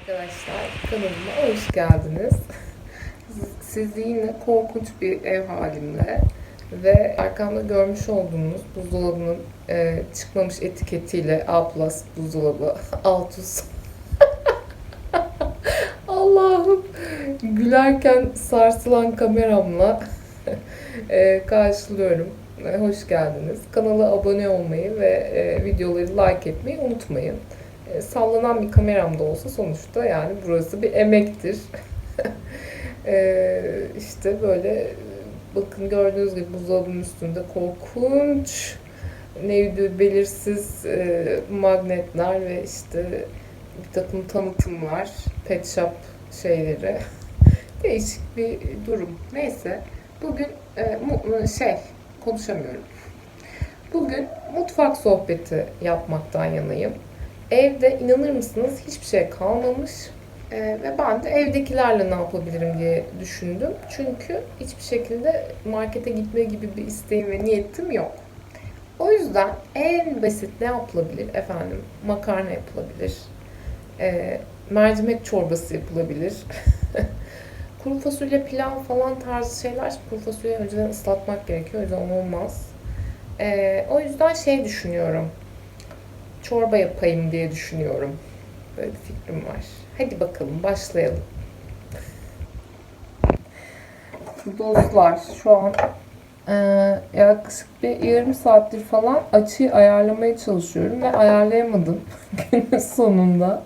Arkadaşlar kanalıma hoş geldiniz. Sizi yine korkunç bir ev halimle ve arkamda görmüş olduğunuz buzdolabının e, çıkmamış etiketiyle A plus buzdolabı Altus. Allah'ım gülerken sarsılan kameramla e, karşılıyorum. E, hoş geldiniz. Kanala abone olmayı ve e, videoları like etmeyi unutmayın. E, sallanan bir kameram da olsa sonuçta yani burası bir emektir. e, işte böyle e, bakın gördüğünüz gibi buzdolabının üstünde korkunç neydi belirsiz e, magnetler ve işte bir takım tanıtımlar, pet shop şeyleri. Değişik bir durum. Neyse bugün e, mu- şey konuşamıyorum. Bugün mutfak sohbeti yapmaktan yanayım. Evde inanır mısınız hiçbir şey kalmamış. Ee, ve ben de evdekilerle ne yapabilirim diye düşündüm. Çünkü hiçbir şekilde markete gitme gibi bir isteğim ve niyetim yok. O yüzden en basit ne yapılabilir efendim? Makarna yapılabilir. Ee, mercimek çorbası yapılabilir. kuru fasulye pilav falan tarzı şeyler. Kuru fasulyeyi önceden ıslatmak gerekiyor. O yüzden olmaz. Ee, o yüzden şey düşünüyorum çorba yapayım diye düşünüyorum. Böyle bir fikrim var. Hadi bakalım başlayalım. Dostlar şu an e, yaklaşık bir yarım saattir falan açıyı ayarlamaya çalışıyorum ve ayarlayamadım günün sonunda.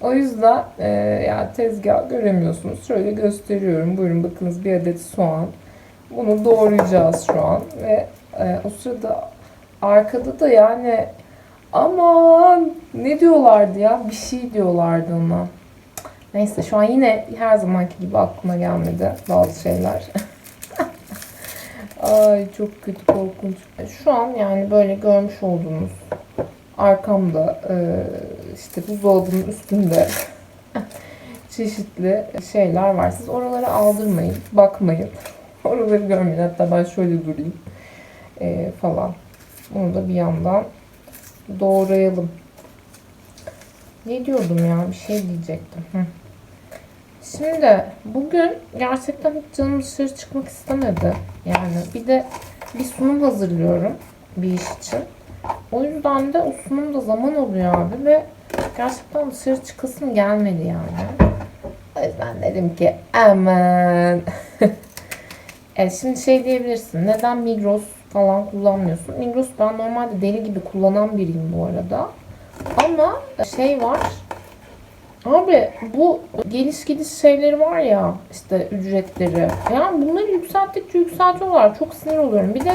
O yüzden e, ya tezgah göremiyorsunuz. Şöyle gösteriyorum. Buyurun bakınız bir adet soğan. Bunu doğrayacağız şu an ve e, o sırada arkada da yani Aman ne diyorlardı ya? Bir şey diyorlardı ona. Neyse şu an yine her zamanki gibi aklıma gelmedi bazı şeyler. Ay çok kötü korkunç. Şu an yani böyle görmüş olduğunuz arkamda e, işte buzdolabının üstünde çeşitli şeyler var. Siz oraları aldırmayın, bakmayın. Oraları görmeyin. Hatta ben şöyle durayım e, falan. Bunu da bir yandan doğrayalım. Ne diyordum ya? Bir şey diyecektim. Hı. Şimdi bugün gerçekten hiç canım dışarı çıkmak istemedi. Yani bir de bir sunum hazırlıyorum bir iş için. O yüzden de o sunumda zaman oluyor abi ve gerçekten dışarı çıkasım gelmedi yani. O yüzden dedim ki aman. evet şimdi şey diyebilirsin. Neden Migros falan kullanmıyorsun. Migros ben normalde deli gibi kullanan biriyim bu arada. Ama şey var. Abi bu geliş gidiş şeyleri var ya işte ücretleri. Yani bunları yükselttikçe yükseltiyorlar. Çok sinir oluyorum. Bir de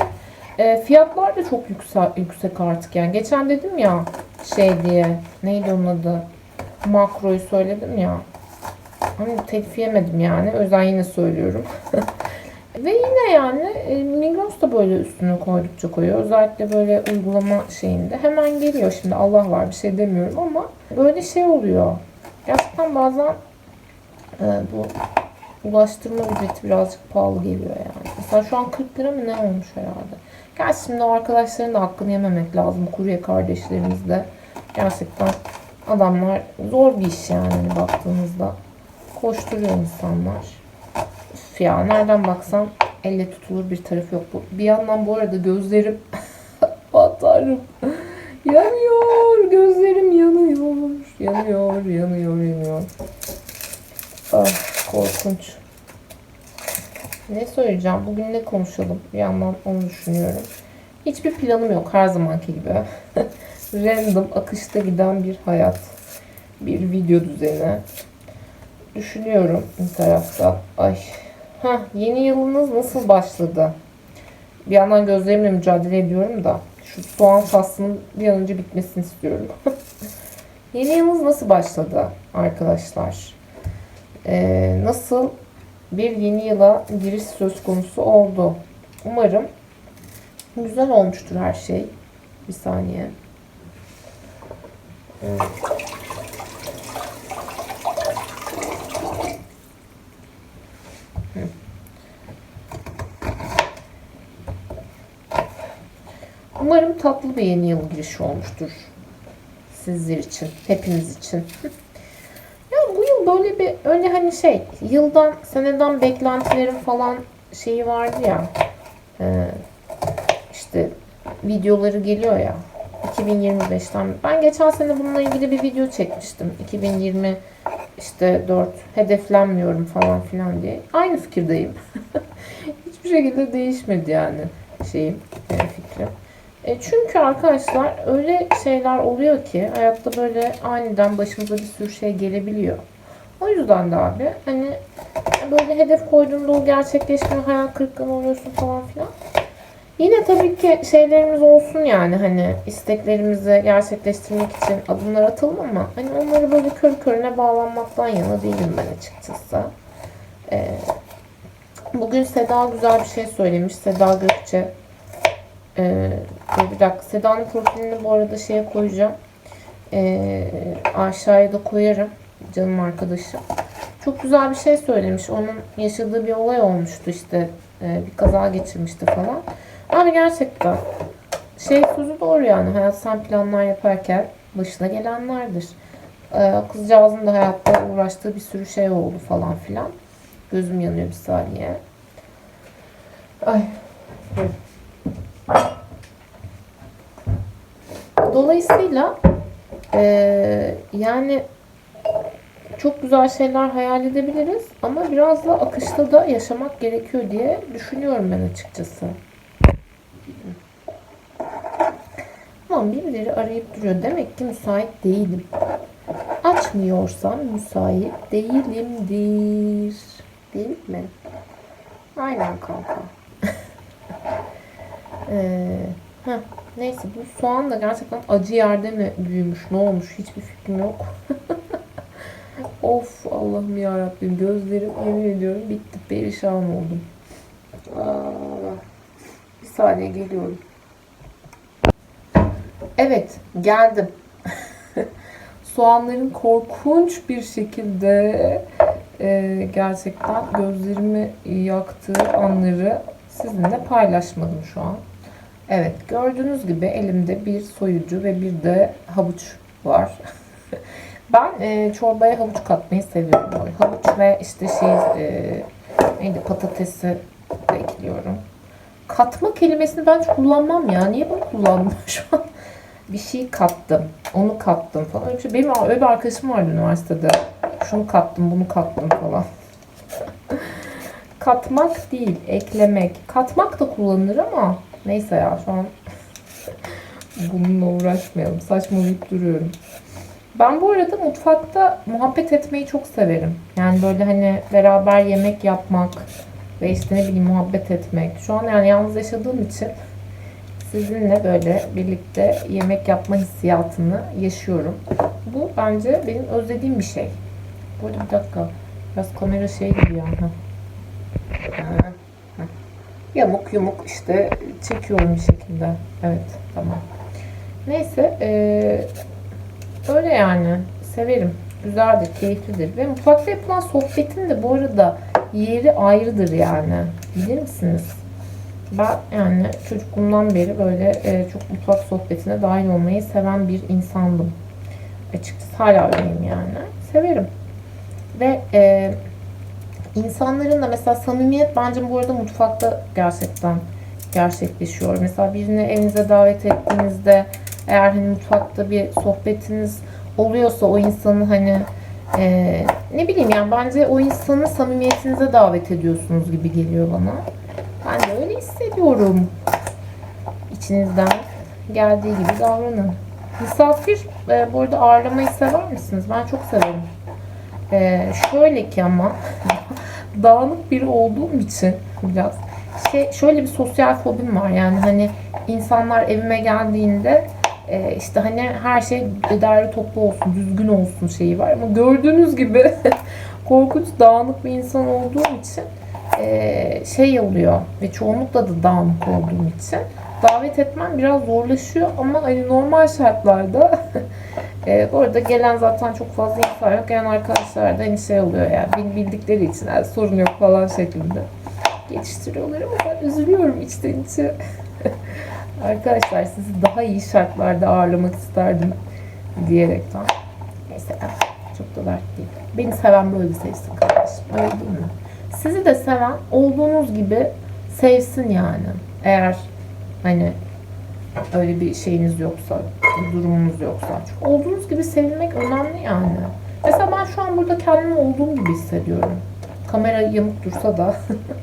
e, fiyatlar da çok yüksek, yüksek artık yani. Geçen dedim ya şey diye neydi onun adı? Makroyu söyledim ya. Hani telif yemedim yani. O yüzden yine söylüyorum. Ve yine yani e, Migros da böyle üstüne koydukça koyuyor. Özellikle böyle uygulama şeyinde. Hemen geliyor şimdi Allah var bir şey demiyorum ama böyle şey oluyor. Gerçekten bazen e, bu ulaştırma ücreti birazcık pahalı geliyor yani. Mesela şu an 40 lira mı ne olmuş herhalde. Gerçi şimdi o arkadaşların da hakkını yememek lazım. Kurye kardeşlerimiz de gerçekten adamlar zor bir iş yani hani baktığınızda. Koşturuyor insanlar. Üf ya nereden baksan elle tutulur bir tarafı yok. Bu, bir yandan bu arada gözlerim batarım. Yanıyor. Gözlerim yanıyor. Yanıyor, yanıyor, yanıyor. Ah korkunç. Ne söyleyeceğim? Bugün ne konuşalım? Bir yandan onu düşünüyorum. Hiçbir planım yok her zamanki gibi. Random, akışta giden bir hayat. Bir video düzeni. Düşünüyorum bir tarafta. Ay. Ha, yeni yılınız nasıl başladı? Bir yandan gözlerimle mücadele ediyorum da şu soğan faslının bir an önce bitmesini istiyorum. yeni yılınız nasıl başladı arkadaşlar? Ee, nasıl bir yeni yıla giriş söz konusu oldu? Umarım güzel olmuştur her şey. Bir saniye. Evet. Umarım tatlı bir yeni yıl girişi olmuştur. Sizler için, hepiniz için. ya bu Ama böyle bir öyle hani şey yıldan seneden beklentilerim falan şeyi vardı ya. Ee, işte videoları geliyor ya. 2025'ten. Ben geçen sene bununla ilgili bir video çekmiştim. 2020 işte 4 hedeflenmiyorum falan filan diye. Aynı fikirdeyim. Hiçbir şekilde değişmedi yani şeyim, e, fikrim. E çünkü arkadaşlar öyle şeyler oluyor ki hayatta böyle aniden başımıza bir sürü şey gelebiliyor. O yüzden de abi hani böyle hedef koyduğunda o gerçekleşmiyor, hayal kırıklığına uğruyorsun falan filan. Yine tabii ki şeylerimiz olsun yani hani isteklerimizi gerçekleştirmek için adımlar atalım ama hani onları böyle kör körüne bağlanmaktan yana değilim ben açıkçası. Ee, bugün Seda güzel bir şey söylemiş. Seda Gökçe. Ee, dur bir dakika. Seda'nın profilini bu arada şeye koyacağım. Ee, aşağıya da koyarım. Canım arkadaşım. Çok güzel bir şey söylemiş. Onun yaşadığı bir olay olmuştu işte. Ee, bir kaza geçirmişti falan. Abi gerçekten şey sözü doğru yani. Hayat sen planlar yaparken başına gelenlerdir. Ee, kızcağızın da hayatta uğraştığı bir sürü şey oldu falan filan. Gözüm yanıyor bir saniye. Ay. Dolayısıyla eee, yani çok güzel şeyler hayal edebiliriz ama biraz da akışta da yaşamak gerekiyor diye düşünüyorum ben açıkçası. Tamam birileri arayıp duruyor. Demek ki müsait değilim. Açmıyorsam müsait değilimdir. Değil mi? Aynen kanka. ee, heh, neyse bu soğan da gerçekten acı yerde mi büyümüş? Ne olmuş? Hiçbir fikrim yok. of Allah'ım ya Rabbim gözlerim yemin ediyorum bitti perişan oldum. Aa, bir saniye geliyorum. Evet geldim. Soğanların korkunç bir şekilde e, gerçekten gözlerimi yaktığı anları sizinle paylaşmadım şu an. Evet gördüğünüz gibi elimde bir soyucu ve bir de havuç var. ben e, çorbaya havuç katmayı seviyorum. Havuç ve işte şey e, neydi patatesi de ekliyorum. Katma kelimesini ben hiç kullanmam ya. Niye bunu kullandım şu an? Bir şey kattım. Onu kattım falan. Öyle şey. Benim öyle bir arkadaşım vardı üniversitede. Şunu kattım, bunu kattım falan. Katmak değil, eklemek. Katmak da kullanılır ama neyse ya şu an bununla uğraşmayalım. Saçmalayıp duruyorum. Ben bu arada mutfakta muhabbet etmeyi çok severim. Yani böyle hani beraber yemek yapmak ve işte ne bileyim muhabbet etmek. Şu an yani yalnız yaşadığım için sizinle böyle birlikte yemek yapma hissiyatını yaşıyorum. Bu bence benim özlediğim bir şey. Bu arada bir dakika. Biraz kamera şey gibi ya. Ha. Yamuk yumuk işte çekiyorum bir şekilde. Evet tamam. Neyse eee, öyle yani. Severim. Güzeldir, keyiflidir. Ve mutfakta yapılan sohbetin de bu arada yeri ayrıdır yani. Bilir misiniz? Ben yani çocukluğumdan beri böyle e, çok mutfak sohbetine dahil olmayı seven bir insandım. Açıkçası hala öyleyim yani. Severim. Ve e, insanların da mesela samimiyet bence bu arada mutfakta gerçekten gerçekleşiyor. Mesela birini evinize davet ettiğinizde eğer hani mutfakta bir sohbetiniz oluyorsa o insanı hani e, ne bileyim yani bence o insanı samimiyetinize davet ediyorsunuz gibi geliyor bana. Ben de öyle hissediyorum. İçinizden geldiği gibi davranın. Misafir e, bu arada ağırlamayı sever misiniz? Ben çok severim. E, şöyle ki ama dağınık biri olduğum için biraz şey şöyle bir sosyal fobim var. Yani hani insanlar evime geldiğinde e, işte hani her şey derli toplu olsun, düzgün olsun şeyi var. Ama gördüğünüz gibi korkunç dağınık bir insan olduğum için e, şey oluyor ve çoğunlukla da dağınık olduğum için davet etmem biraz zorlaşıyor ama hani normal şartlarda e, orada gelen zaten çok fazla insan yok. Gelen arkadaşlar da hani şey oluyor yani bildikleri için yani sorun yok falan şeklinde geçiştiriyorlar ama ben üzülüyorum içten içe. Arkadaşlar sizi daha iyi şartlarda ağırlamak isterdim diyerekten. Neyse Çok da dert değil. Beni seven böyle sevsin kardeşim. Öyle değil mi? Sizi de seven olduğunuz gibi sevsin yani. Eğer hani öyle bir şeyiniz yoksa, bir durumunuz yoksa. Çünkü olduğunuz gibi sevilmek önemli yani. Mesela ben şu an burada kendimi olduğum gibi hissediyorum. Kamera yamuk dursa da.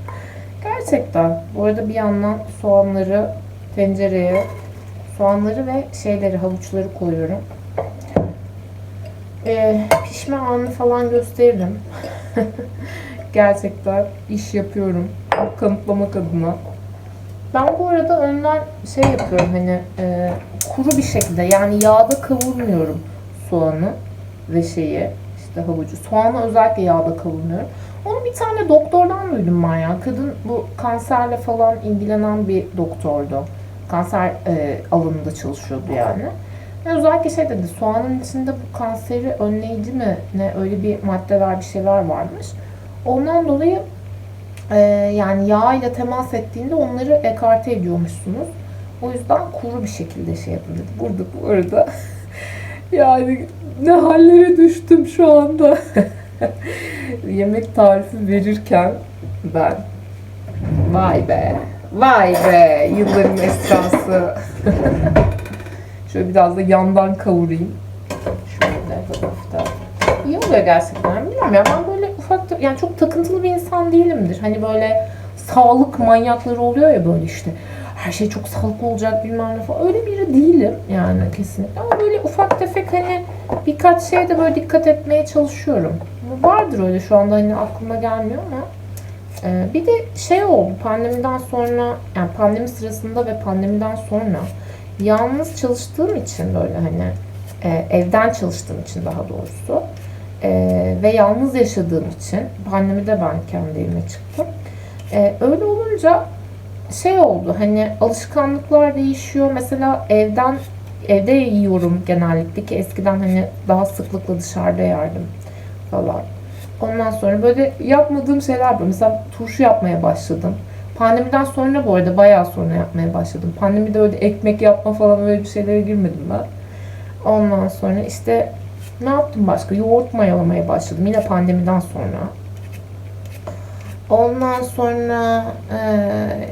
Gerçekten. Bu arada bir yandan soğanları tencereye, soğanları ve şeyleri, havuçları koyuyorum. Ee, pişme anı falan gösteririm. Gerçekten iş yapıyorum. Kanıtlamak adına. Ben bu arada önden şey yapıyorum hani e, kuru bir şekilde yani yağda kavurmuyorum soğanı ve şeyi işte havucu. Soğanı özellikle yağda kavurmuyorum. Onu bir tane doktordan duydum ben ya. Kadın bu kanserle falan ilgilenen bir doktordu. Kanser e, alanında çalışıyordu yani. Ve özellikle şey dedi soğanın içinde bu kanseri önleyici mi ne öyle bir maddeler bir şeyler varmış. Ondan dolayı ee, yani yağ ile temas ettiğinde onları ekarte ediyormuşsunuz. O yüzden kuru bir şekilde şey yapın dedi. Burada bu arada yani ne hallere düştüm şu anda. Yemek tarifi verirken ben vay be vay be yılların esrası. Şöyle biraz da yandan kavurayım. Şöyle hafiften. İyi oluyor gerçekten. Bilmiyorum ya ben böyle ufak yani çok takıntılı bir insan değilimdir. Hani böyle sağlık manyakları oluyor ya böyle işte her şey çok sağlıklı olacak bilmem ne falan. Öyle biri değilim yani kesinlikle. Ama böyle ufak tefek hani birkaç şeye de böyle dikkat etmeye çalışıyorum. Vardır öyle şu anda hani aklıma gelmiyor ama ee, bir de şey oldu pandemiden sonra yani pandemi sırasında ve pandemiden sonra yalnız çalıştığım için böyle hani e, evden çalıştığım için daha doğrusu e, ve yalnız yaşadığım için pandemide ben kendi evime çıktım. E, öyle olunca şey oldu hani alışkanlıklar değişiyor. Mesela evden evde yiyorum genellikle ki eskiden hani daha sıklıkla dışarıda yerdim falan. Ondan sonra böyle yapmadığım şeyler var. Mesela turşu yapmaya başladım. Pandemiden sonra bu arada bayağı sonra yapmaya başladım. Pandemide öyle ekmek yapma falan öyle bir şeylere girmedim ben. Ondan sonra işte ne yaptım başka? Yoğurt mayalamaya başladım yine pandemiden sonra. Ondan sonra eee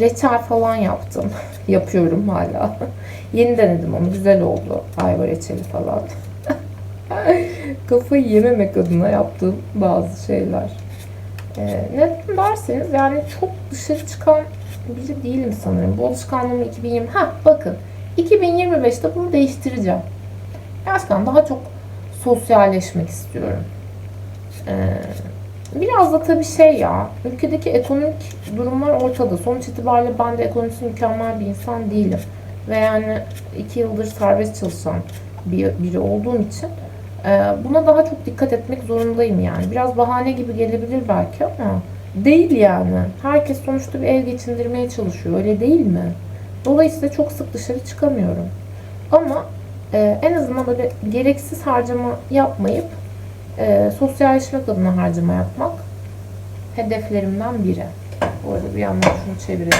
reçel falan yaptım. Yapıyorum hala. Yeni denedim onu. Güzel oldu. Ayva reçeli falan. Kafayı yememek adına yaptığım bazı şeyler. Ee, neden derseniz yani çok dışarı çıkan biri değilim sanırım. Bu alışkanlığımı 2020... Ha bakın 2025'te bunu değiştireceğim. Gerçekten daha çok sosyalleşmek istiyorum. Ee, biraz da tabii şey ya, ülkedeki ekonomik durumlar ortada. Sonuç itibariyle ben de ekonomisi mükemmel bir insan değilim. Ve yani iki yıldır serbest çalışan bir, biri olduğum için e, buna daha çok dikkat etmek zorundayım yani. Biraz bahane gibi gelebilir belki ama değil yani. Herkes sonuçta bir ev geçindirmeye çalışıyor, öyle değil mi? Dolayısıyla çok sık dışarı çıkamıyorum. Ama e, en azından böyle gereksiz harcama yapmayıp e, sosyalleşmek adına harcama yapmak hedeflerimden biri. Bu arada bir yandan şunu çevirelim.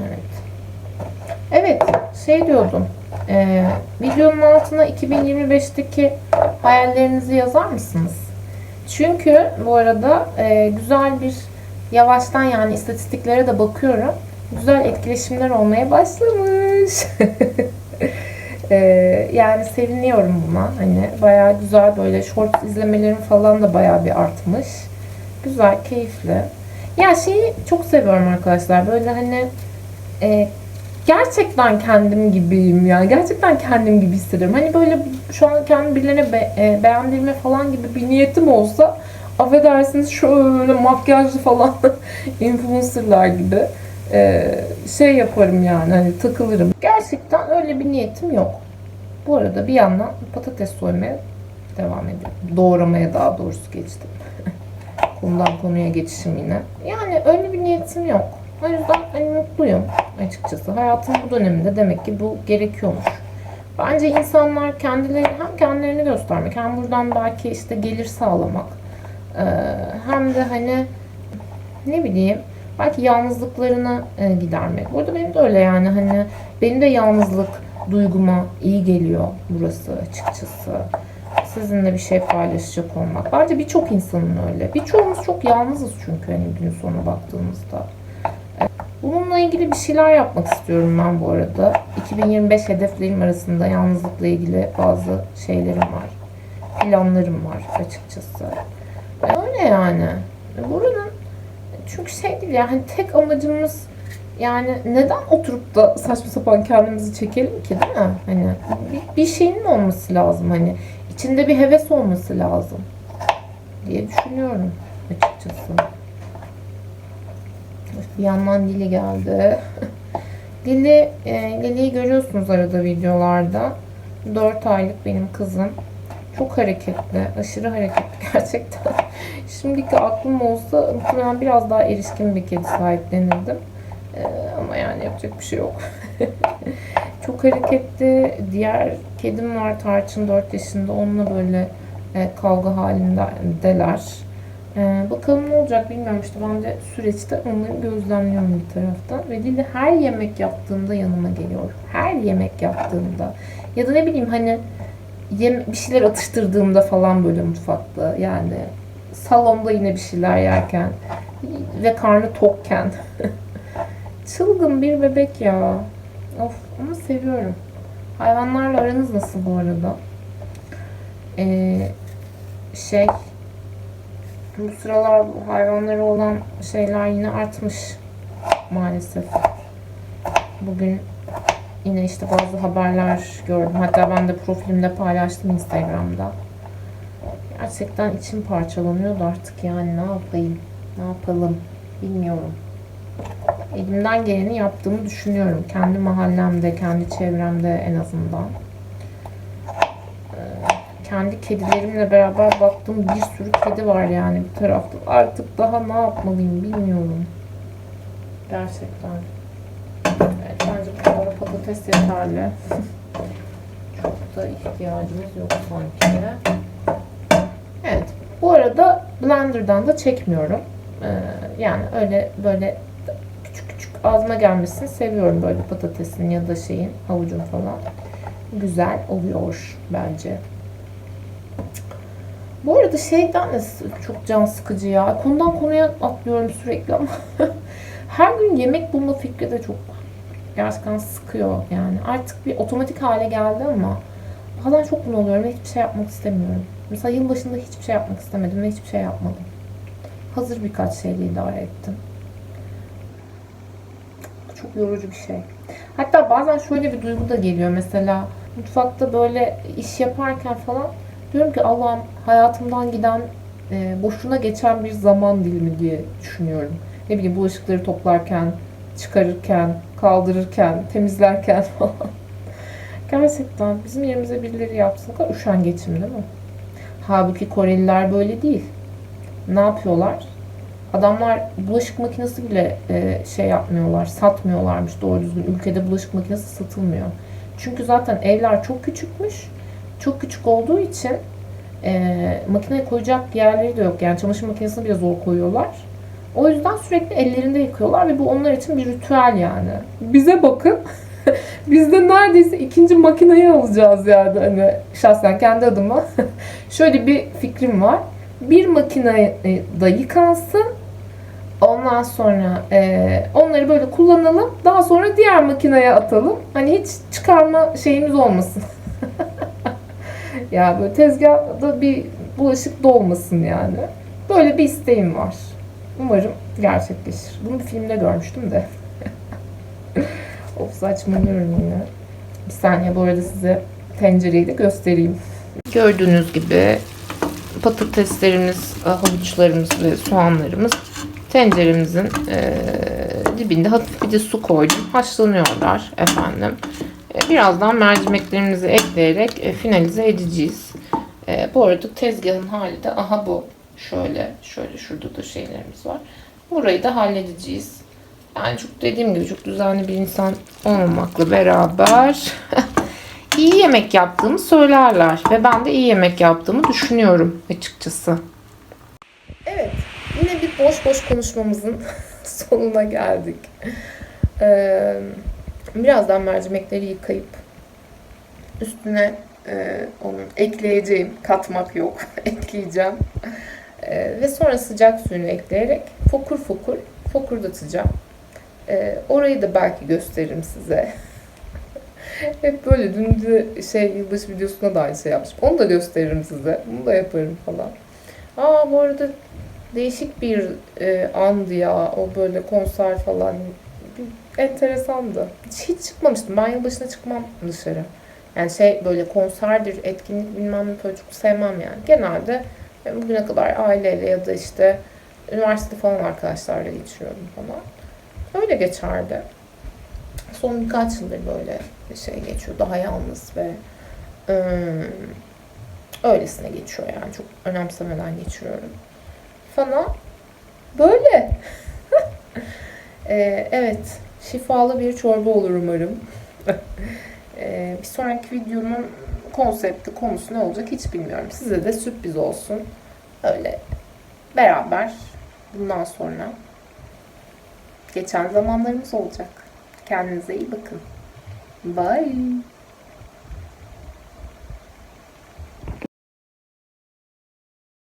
Evet. Evet, şey diyordum. E, videonun altına 2025'teki hayallerinizi yazar mısınız? Çünkü bu arada e, güzel bir yavaştan yani istatistiklere de bakıyorum. Güzel etkileşimler olmaya başlamış. Ee, yani seviniyorum buna. Hani bayağı güzel böyle short izlemelerim falan da bayağı bir artmış. Güzel, keyifli. Ya şeyi çok seviyorum arkadaşlar. Böyle hani e, gerçekten kendim gibiyim ya. Gerçekten kendim gibi hissediyorum. Hani böyle şu an kendimi birilerine be, e, beğendirme falan gibi bir niyetim olsa affedersiniz şöyle makyajlı falan influencerlar gibi e, şey yaparım yani hani takılırım. Gerçekten öyle bir niyetim yok. Bu arada bir yandan patates soymaya devam ediyorum. Doğramaya daha doğrusu geçtim. Konudan konuya geçişim yine. Yani öyle bir niyetim yok. O yüzden hani mutluyum açıkçası. Hayatın bu döneminde demek ki bu gerekiyormuş. Bence insanlar kendileri hem kendilerini göstermek hem buradan belki işte gelir sağlamak e, hem de hani ne bileyim belki yalnızlıklarını e, gidermek. Burada benim de öyle yani hani benim de yalnızlık duyguma iyi geliyor burası açıkçası. Sizinle bir şey paylaşacak olmak. Bence birçok insanın öyle. Birçoğumuz çok yalnızız çünkü hani gün sonuna baktığımızda. Bununla ilgili bir şeyler yapmak istiyorum ben bu arada. 2025 hedeflerim arasında yalnızlıkla ilgili bazı şeylerim var. Planlarım var açıkçası. Öyle yani. Buranın çünkü şey değil yani tek amacımız yani neden oturup da saçma sapan kendimizi çekelim ki değil mi? Hani bir, bir şeyin olması lazım hani içinde bir heves olması lazım diye düşünüyorum açıkçası. Bir yandan Lili geldi. Lili, e, Lili'yi görüyorsunuz arada videolarda. 4 aylık benim kızım. Çok hareketli, aşırı hareketli gerçekten. Şimdiki aklım olsa muhtemelen biraz daha erişkin bir kedi sahiplenirdim. Ee, ama yani yapacak bir şey yok. Çok hareketli. Diğer kedim var Tarçın 4 yaşında. Onunla böyle e, kavga halindeler. Ee, bakalım ne olacak bilmiyorum işte ben de süreçte onları gözlemliyorum bir taraftan. Ve Lili her yemek yaptığında yanıma geliyor. Her yemek yaptığında. Ya da ne bileyim hani yem, bir şeyler atıştırdığımda falan böyle mutfakta yani salonda yine bir şeyler yerken ve karnı tokken. Çılgın bir bebek ya. Of ama seviyorum. Hayvanlarla aranız nasıl bu arada? Ee, şey bu sıralar hayvanlara olan şeyler yine artmış maalesef. Bugün Yine işte bazı haberler gördüm. Hatta ben de profilimde paylaştım Instagram'da. Gerçekten içim parçalanıyordu artık yani ne yapayım, ne yapalım bilmiyorum. Elimden geleni yaptığımı düşünüyorum. Kendi mahallemde, kendi çevremde en azından. Ee, kendi kedilerimle beraber baktığım bir sürü kedi var yani bir tarafta. Artık daha ne yapmalıyım bilmiyorum. Gerçekten. Patates yeterli. Çok da ihtiyacımız yok sanki. Evet. Bu arada blenderdan da çekmiyorum. Ee, yani öyle böyle küçük küçük ağzıma gelmesini seviyorum böyle patatesin ya da şeyin havucun falan. Güzel oluyor bence. Bu arada şeyden de çok can sıkıcı ya. Konudan konuya atlıyorum sürekli ama her gün yemek bulma fikri de çok gerçekten sıkıyor yani. Artık bir otomatik hale geldi ama bazen çok bunalıyorum ve hiçbir şey yapmak istemiyorum. Mesela yılbaşında hiçbir şey yapmak istemedim ve hiçbir şey yapmadım. Hazır birkaç şeyle idare ettim. Çok yorucu bir şey. Hatta bazen şöyle bir duygu da geliyor. Mesela mutfakta böyle iş yaparken falan diyorum ki Allah'ım hayatımdan giden e, boşuna geçen bir zaman dilimi diye düşünüyorum. Ne bileyim bulaşıkları toplarken, çıkarırken, kaldırırken, temizlerken falan. Gerçekten bizim yerimize birileri yapsın. Ne kadar üşengeçim değil mi? Halbuki Koreliler böyle değil. Ne yapıyorlar? Adamlar bulaşık makinesi bile e, şey yapmıyorlar, satmıyorlarmış doğru düzgün. Ülkede bulaşık makinesi satılmıyor. Çünkü zaten evler çok küçükmüş. Çok küçük olduğu için e, makineye koyacak yerleri de yok. Yani çamaşır makinesini bile zor koyuyorlar. O yüzden sürekli ellerinde yıkıyorlar ve bu onlar için bir ritüel yani. Bize bakın. Biz de neredeyse ikinci makineyi alacağız yani hani şahsen kendi adıma. Şöyle bir fikrim var. Bir makine da yıkansın. Ondan sonra e, onları böyle kullanalım. Daha sonra diğer makineye atalım. Hani hiç çıkarma şeyimiz olmasın. ya böyle tezgahda bir bulaşık dolmasın yani. Böyle bir isteğim var. Umarım gerçekleşir. Bunu bir filmde görmüştüm de. of saçmalıyorum yine. Bir saniye bu arada size tencereyi de göstereyim. Gördüğünüz gibi patateslerimiz, havuçlarımız ve soğanlarımız tenceremizin e, dibinde hafif bir de su koydum. Haşlanıyorlar efendim. E, birazdan mercimeklerimizi ekleyerek e, finalize edeceğiz. E, bu arada tezgahın hali de aha bu. Şöyle, şöyle şurada da şeylerimiz var. Burayı da halledeceğiz. Yani çok dediğim gibi çok düzenli bir insan olmamakla beraber iyi yemek yaptığımı söylerler. Ve ben de iyi yemek yaptığımı düşünüyorum açıkçası. Evet, yine bir boş boş konuşmamızın sonuna geldik. Ee, birazdan mercimekleri yıkayıp Üstüne e, onun ekleyeceğim, katmak yok, ekleyeceğim. E, ve sonra sıcak suyunu ekleyerek fokur fokur fokurdatacağım. E, orayı da belki gösteririm size. Hep böyle dün de şey yılbaşı videosunda da aynı şey yapmışım. Onu da gösteririm size. Bunu da yaparım falan. Aa bu arada değişik bir e, andı ya. O böyle konser falan. Bir enteresandı. Hiç, hiç çıkmamıştım. Ben yılbaşına çıkmam dışarı. Yani şey böyle konserdir, etkinlik bilmem ne çok sevmem yani. Genelde bugüne kadar aileyle ya da işte üniversite falan arkadaşlarla geçiriyordum falan. Öyle geçerdi. Son birkaç yıldır böyle şey geçiyor. Daha yalnız ve ım, öylesine geçiyor yani. Çok önemsemeden geçiriyorum. Falan. Böyle. Ee, evet. Şifalı bir çorba olur umarım. Ee, bir sonraki videonun konsepti, konusu ne olacak hiç bilmiyorum. Size de sürpriz olsun. Öyle beraber bundan sonra geçen zamanlarımız olacak. Kendinize iyi bakın. Bye.